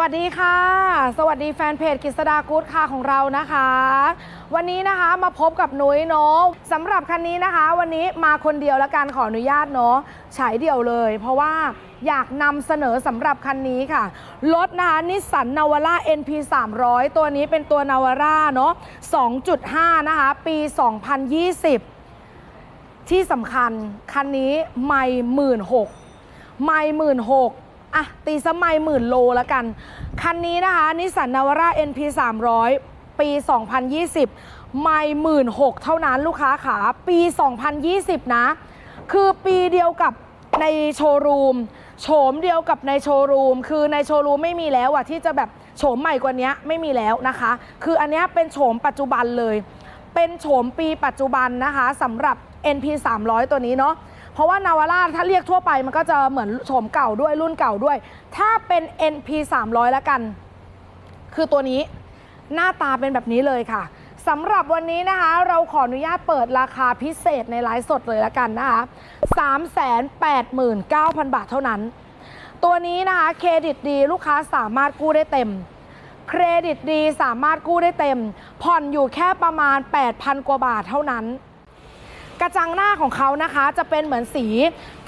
วัสดีค่ะ สวัสดีแฟนเพจกิษดากู๊ดค่ะของเรานะคะ วันนี้นะคะมาพบกับนุ้ยเนาะสำหรับคันนี้นะคะ วันนี้มาคนเดียวแล้วกันขออนุญาตเนาะฉายเดี่ยวเลย เพราะว่าอยากนำเสนอสำหรับคันนี้ค่ะ รถนะคะนิสสันนาวาร่า NP 300 ตัวนี้เป็นตัวนาวาร่าเนาะ2.5 นะคะ ปี 2020 ที่สำคัญคันนี้ไม่หมื่นหกไม่หมื่นหก อะตีสมัยหมื่นโลแล้วกัน คันนี้นะคะนิสสันนาวาร่า NP 300 ปี 2020 ไม่หมื่นหกเท่านั้นลูกค้าขาปี 2020 นะ คือปีเดียวกับในโชว์รูมโฉมเดียวกับในโชว์รูม คือในโชว์รูมไม่มีแล้วอะที่จะแบบโฉมใหม่กว่านี้ไม่มีแล้วนะคะ คืออันนี้เป็นโฉมปัจจุบันเลย เป็นโฉมปีปัจจุบันนะคะสำหรับ NP 300 ตัวนี้เนาะ เพราะว่านาวาร่าถ้าเรียกทั่วไปมันก็จะเหมือนโฉมเก่าด้วยรุ่นเก่าด้วย ถ้าเป็น NP 300แล้วกัน คือตัวนี้หน้าตาเป็นแบบนี้เลยค่ะสำหรับวันนี้นะคะ เราขออนุญาตเปิดราคาพิเศษในไลฟ์สดเลยละกันนะคะ 389,000 บาทเท่านั้น ตัวนี้นะคะเครดิตดีลูกค้าสามารถกู้ได้เต็ม เครดิตดีสามารถกู้ได้เต็ม ผ่อนอยู่แค่ประมาณ 8,000 กว่าบาทเท่านั้น ระจังหน้าของเขานะคะจะเป็นเหมือนสี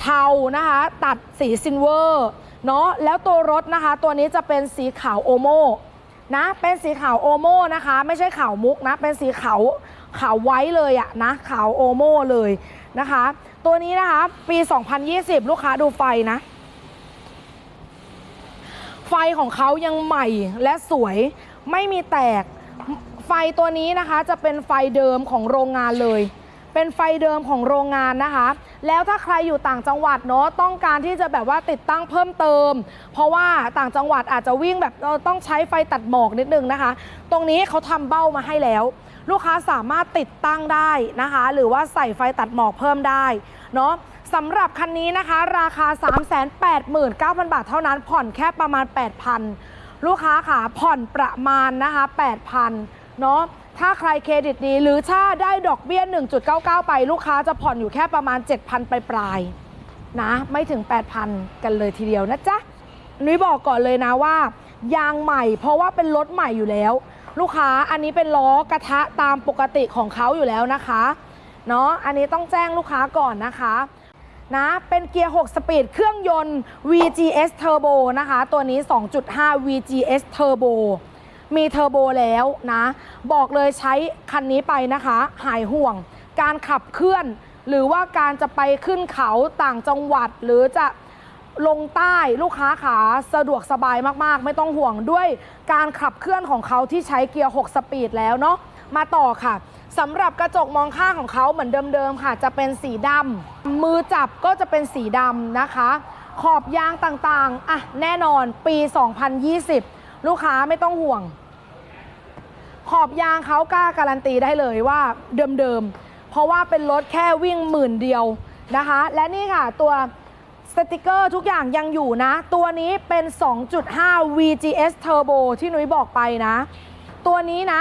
เทานะคะ ตัดสีซิลเวอร์เนาะแล้วตัวรถนะคะ ตัวนี้จะเป็นสีขาวโอโมนะ เป็นสีขาวโอโมนะคะ ไม่ใช่ขาวมุกนะ เป็นสีขาวขาวไว้เลยอะนะขาวโอโมเลยนะคะ ตัวนี้นะคะปี 2020 ลูกค้าดูไฟนะ ไฟของเขายังใหม่และสวยไม่มีแตกไฟตัวนี้นะคะจะเป็นไฟเดิมของโรงงานเลย เป็นไฟเดิมของโรงงานนะคะ แล้วถ้าใครอยู่ต่างจังหวัดเนาะต้องการที่จะแบบว่าติดตั้งเพิ่มเติม เพราะว่าต่างจังหวัดอาจจะวิ่งแบบเราต้องใช้ไฟตัดหมอกนิดนึงนะคะ ตรงนี้เขาทำเบ้ามาให้แล้ว ลูกค้าสามารถติดตั้งได้นะคะ หรือว่าใส่ไฟตัดหมอกเพิ่มได้เนาะสำหรับคันนี้นะคะ ราคา 389,000 บาทเท่านั้นผ่อนแค่ประมาณ 8,000 ลูกค้าค่ะผ่อนประมาณนะคะ 8,000 เนาะ ถ้าใครเครดิตดีหรือถ้าได้ดอกเบี้ย 1.99 ไปลูกค้าจะผ่อนอยู่แค่ประมาณ 7,000 ไปปลายๆนะ ไม่ถึง 8,000 กันเลยทีเดียวนะจ๊ะนุ้ยบอกก่อนเลยนะว่า ยางใหม่เพราะว่าเป็นรถใหม่อยู่แล้ว ลูกค้าอันนี้เป็นล้อกระทะตามปกติของเขาอยู่แล้วนะคะเนาะอันนี้ต้องแจ้งลูกค้าก่อนนะคะนะเป็นเกียร์ 6 สปีด เครื่องยนต์ VGS Turbo นะคะ ตัวนี้ 2.5 VGS Turbo มีเทอร์โบแล้วนะ บอกเลยใช้คันนี้ไปนะคะ หายห่วง การขับเคลื่อน หรือว่าการจะไปขึ้นเขาต่างจังหวัด หรือจะลงใต้ลูกค้าขาสะดวกสบายมากๆ ไม่ต้องห่วงด้วยการขับเคลื่อนของเขาที่ใช้เกียร์ 6 สปีดแล้วเนาะมาต่อค่ะสำหรับกระจกมองข้างของเขาเหมือนเดิมๆค่ะ จะเป็นสีดำมือจับก็จะเป็นสีดำนะคะ ขอบยางต่างๆอะแน่นอนปี 2020 ลูกค้าไม่ต้องห่วง ขอบยางเขากล้าการันตีได้เลยว่าเดิมๆ เพราะว่าเป็นรถแค่วิ่งหมื่นเดียวนะคะ และนี่ค่ะตัวสติกเกอร์ทุกอย่างยังอยู่นะ ตัวนี้เป็น 2.5 VGS Turbo ที่นุ้ยบอกไปนะ ตัวนี้นะ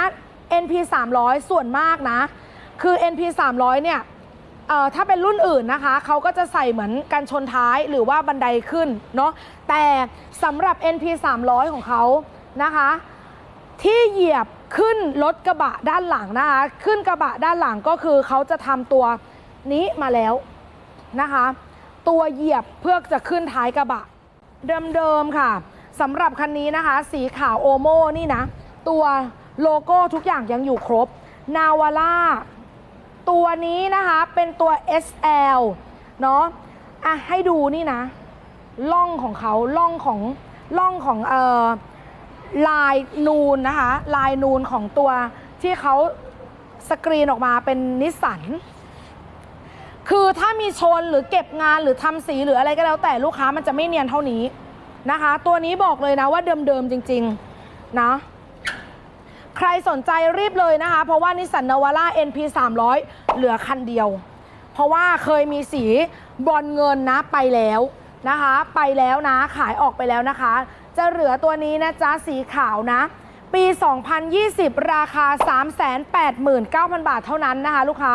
NP 300ส่วนมากนะ คือ NP 300เนี่ยถ้าเป็นรุ่นอื่นนะคะ เขาก็จะใส่เหมือนกันชนท้ายหรือว่าบันไดขึ้นเนาะแต่สำหรับ NP 300ของเขา นะคะ ที่เหยียบขึ้นรถกระบะด้านหลังนะคะ ขึ้นกระบะด้านหลังก็คือเขาจะทำตัวนี้มาแล้วนะคะ ตัวเหยียบเพื่อจะขึ้นท้ายกระบะ เดิมๆค่ะสำหรับคันนี้นะคะ สีขาวโอโมนี่นะ ตัวโลโก้ทุกอย่างยังอยู่ครบ นาวาร่าตัวนี้นะคะเป็นตัว SL เนาะอะให้ดูนี่นะล่องของเขาล่องของล่องของเอ่อ ลายนูนนะคะ ลายนูนของตัวที่เขาสกรีนออกมาเป็นนิสสัน คือถ้ามีชนหรือเก็บงานหรือทำสีหรืออะไรก็แล้วแต่ลูกค้ามันจะไม่เนียนเท่านี้นะคะ ตัวนี้บอกเลยนะว่าเดิมๆจริงๆนะใครสนใจรีบเลยนะคะ เพราะว่านิสสันนาวาร่า NP 300 เหลือคันเดียว เพราะว่าเคยมีสีบอลเงินนะไปแล้วนะคะ ไปแล้วนะขายออกไปแล้วนะคะ จะเหลือตัวนี้นะจ๊ะสีขาวนะ ปี 2020 ราคา 389,000 บาทเท่านั้นนะคะ ลูกค้า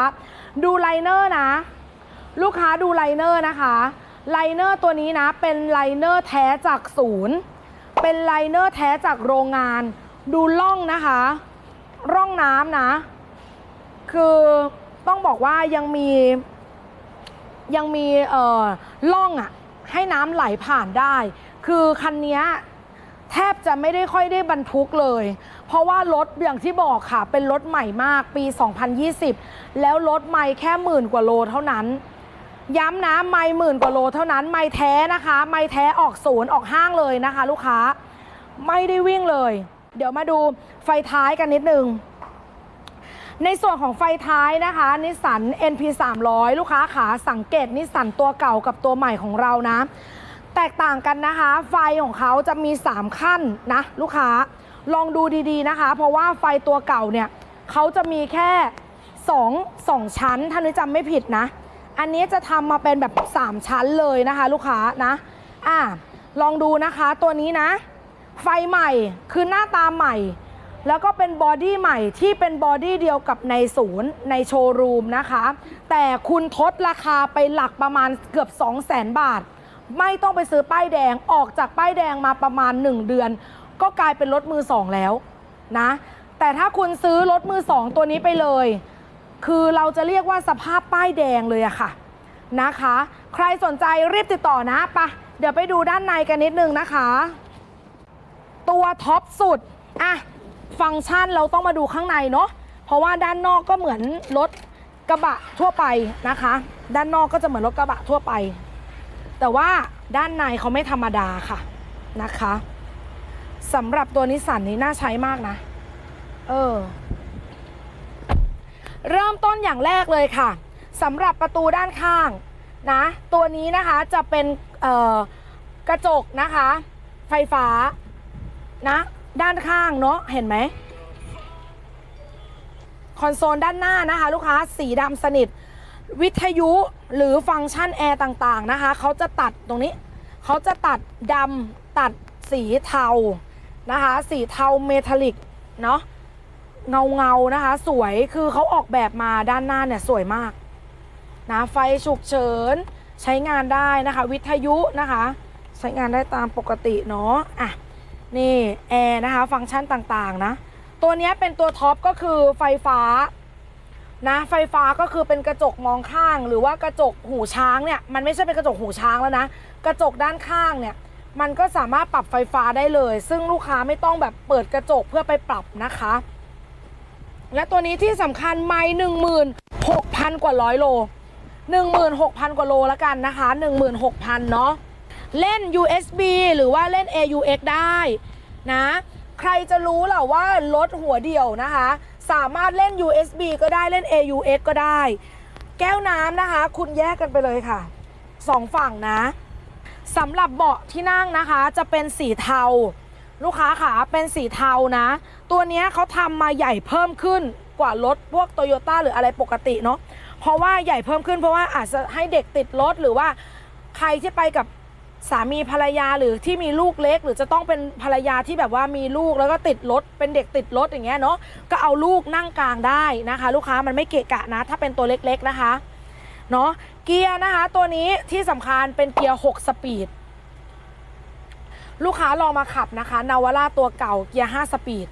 ดูไลเนอร์นะ ลูกค้าดูไลเนอร์นะคะไลเนอร์ตัวนี้นะเป็นไลเนอร์แท้จากศูนย์เป็นไลเนอร์แท้จากโรงงาน ดูร่องนะคะ ร่องน้ำนะ คือต้องบอกว่ายังมี ยังมีเอ่อล่องอะ่ะให้น้ำไหลผ่านได้ คือคันเนี้ย แทบจะไม่ได้ค่อยได้บรรทุกเลย เพราะว่ารถอย่างที่บอกค่ะ เป็นรถใหม่มากปี 2020 แล้วรถใหม่แค่หมื่นกว่าโลเท่านั้น ย้ำนะไม่หมื่นกว่าโลเท่านั้นไม่แท้นะคะ ไม่แท้ออกศูนย์ออกห้างเลยนะคะ ลูกค้าไม่ได้วิ่งเลย เดี๋ยวมาดูไฟท้ายกันนิดนึงในส่วนของไฟท้ายนะคะนิสสัน NP 300 ลูกค้าขาสังเกตนิสสันตัวเก่ากับตัวใหม่ของเรานะ แตกต่างกันนะคะ ไฟของเขาจะมี 3 ขั้นนะ ลูกค้าลองดูดีๆนะคะ เพราะว่าไฟตัวเก่าเนี่ยเขาจะมีแค่2 2ชั้น ถ้านึกจำไม่ผิดนะ อันนี้จะทำมาเป็นแบบ 3 ชั้นเลยนะคะ ลูกค้านะอะลองดูนะคะตัวนี้นะ ไฟใหม่คือหน้าตาใหม่ แล้วก็เป็นบอดี้ใหม่ที่เป็นบอดี้เดียวกับในศูนย์ในโชว์รูมนะคะ แต่คุณทดราคาไปหลักประมาณเกือบ 2 0 0แสนบาท ไม่ต้องไปซื้อป้ายแดงออกจากป้ายแดงมาประมาณ 1 เดือน ก็กลายเป็นรถมือสองแล้วนะ แต่ถ้าคุณซื้อรถมือสองตัวนี้ไปเลย คือเราจะเรียกว่าสภาพป้ายแดงเลยอะค่ะนะคะ ใครสนใจรีบติดต่อนะปะเดี๋ยวไปดูด้านในกันนิดนึงนะคะ ตัวท็อปสุดอะฟังก์ชันเราต้องมาดูข้างในเนาะเพราะว่าด้านนอกก็เหมือนรถกระบะทั่วไปนะคะ ด้านนอกก็จะเหมือนรถกระบะทั่วไป แต่ว่าด้านในเขาไม่ธรรมดาค่ะนะคะสำหรับตัวนิสสันนี้น่าใช้มากนะ เออ เริ่มต้นอย่างแรกเลยค่ะสำหรับประตูด้านข้างนะ ตัวนี้นะคะจะเป็นกระจกนะคะ ไฟฟ้านะ ด้านข้างเนาะเห็นไหมคอนโซลด้านหน้านะคะ ลูกค้าสีดำสนิท วิทยุ หรือฟังก์ชันแอร์ต่างๆนะคะเขาจะตัดตรงนี้เขาจะตัดดำตัดสีเทานะคะ สีเทาเมทัลลิกเนาะเงาเงาๆนะคะ สวยคือเขาออกแบบมาด้านหน้าเนี่ยสวยมากนะไฟฉุกเฉินใช้งานได้นะคะ วิทยุนะคะ ใช้งานได้ตามปกติเนาะอะนี่แอร์นะคะ ฟังก์ชันต่างๆนะ ตัวนี้เป็นตัวท็อปก็คือไฟฟ้า นะไฟฟ้าก็คือเป็นกระจกมองข้าง หรือว่ากระจกหูช้างเนี่ยมันไม่ใช่เป็นกระจกหูช้างแล้วนะ กระจกด้านข้างเนี่ยมันก็สามารถปรับไฟฟ้าได้เลย ซึ่งลูกค้าไม่ต้องแบบเปิดกระจกเพื่อไปปรับนะคะ และตัวนี้ที่สำคัญไม้หนึ่งหมื่นหกพันกว่าร้อยโลหนึ่งหมื่นหกพันกว่าโลแล้วกันนะคะหนึ่งหมื่นหกพันเนาะเล่น USB หรือว่าเล่น AUX ได้นะ ใครจะรู้เหล่าว่ารถหัวเดี่ยวนะคะ สามารถเล่น USB ก็ได้เล่น AUX ก็ได้ แก้วน้ำนะคะ คุณแยกกันไปเลยค่ะสองฝั่งนะสำหรับเบาะที่นั่งนะคะ จะเป็นสีเทา ลูกค้าขาเป็นสีเทานะ ตัวนี้เขาทำมาใหญ่เพิ่มขึ้นกว่ารถพวกโตโยต้าหรืออะไรปกติเนาะเพราะว่าใหญ่เพิ่มขึ้นเพราะว่าอาจจะให้เด็กติดรถหรือว่าใครที่ไปกับ สามีภรรยาหรือที่มีลูกเล็ก หรือจะต้องเป็นภรรยาที่แบบว่ามีลูกแล้วก็ติดรถเป็นเด็กติดรถอย่างเงี้ยเนาะก็เอาลูกนั่งกลางได้นะคะ ลูกค้ามันไม่เกะกะนะ ถ้าเป็นตัวเล็กๆนะคะเนาะเกียร์นะคะ ตัวนี้ที่สำคัญเป็นเกียร์ 6 สปีด ลูกค้าลองมาขับนะคะนาวาร่าตัวเก่าเกียร์ 5 สปีด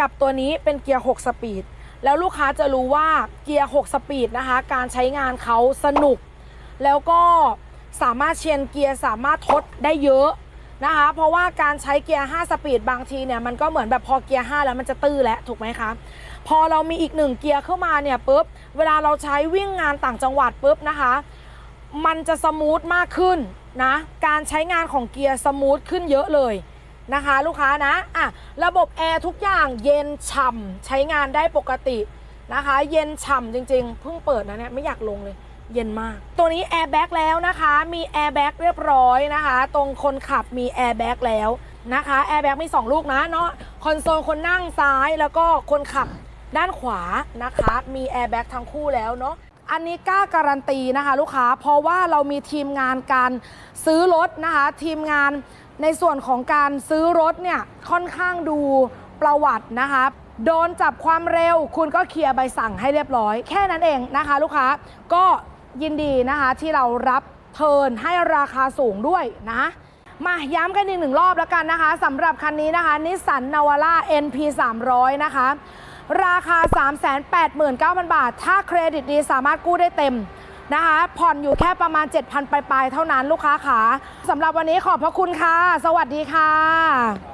กับตัวนี้เป็นเกียร์ 6 สปีด แล้วลูกค้าจะรู้ว่าเกียร์ 6 สปีดนะคะ การใช้งานเขาสนุก แล้วก็ สามารถเชียนเกียร์สามารถทดได้เยอะนะคะ เพราะว่าการใช้เกียร์ 5 สปีดบางทีเนี่ยมันก็เหมือนแบบพอเกียร์ 5 แล้วมันจะตื้อแล้วถูกไหมคะพอเรามีอีกหนึ่งเกียร์เข้ามาเนี่ยปุ๊บเวลาเราใช้วิ่งงานต่างจังหวัดปุ๊บนะคะ มันจะสมูทมากขึ้นนะการใช้งานของเกียร์สมูทขึ้นเยอะเลยนะคะ ลูกค้านะอะระบบแอร์ทุกอย่างเย็นฉ่ำใช้งานได้ปกตินะคะ เย็นฉ่ำจริงๆเพิ่งเปิดนะเนี่ยไม่อยากลงเลย เย็นมาก ตัวนี้แอร์แบ็กแล้วนะคะ มีแอร์แบ็กเรียบร้อยนะคะ ตรงคนขับมีแอร์แบ็กแล้วนะคะแอร์แบ็กมี 2 ลูกนะเนาะคอนโซลคนนั่งซ้ายแล้วก็คนขับด้านขวานะคะ มีแอร์แบ็กทั้งคู่แล้วเนาะอันนี้กล้าการันตีนะคะ ลูกค้าเพราะว่าเรามีทีมงานการซื้อรถนะคะ ทีมงานในส่วนของการซื้อรถเนี่ยค่อนข้างดูประวัตินะคะโดนจับความเร็ว คุณก็เคลียร์ใบสั่งให้เรียบร้อย แค่นั้นเองนะคะ ลูกค้าก็ ยินดีนะคะ ที่เรารับเทิร์นให้ราคาสูงด้วยนะ มาย้ำกันอีกหนึ่งรอบแล้วกันนะคะสำหรับคันนี้นะคะนิสสันนาวาร่า NP 300นะคะ ราคา 389,000 บาท ถ้าเครดิตดีสามารถกู้ได้เต็มนะคะ ผ่อนอยู่แค่ประมาณ 7,000 ปลายๆ เท่านั้นลูกค้าขาสำหรับวันนี้ขอบพระคุณค่ะ สวัสดีค่ะ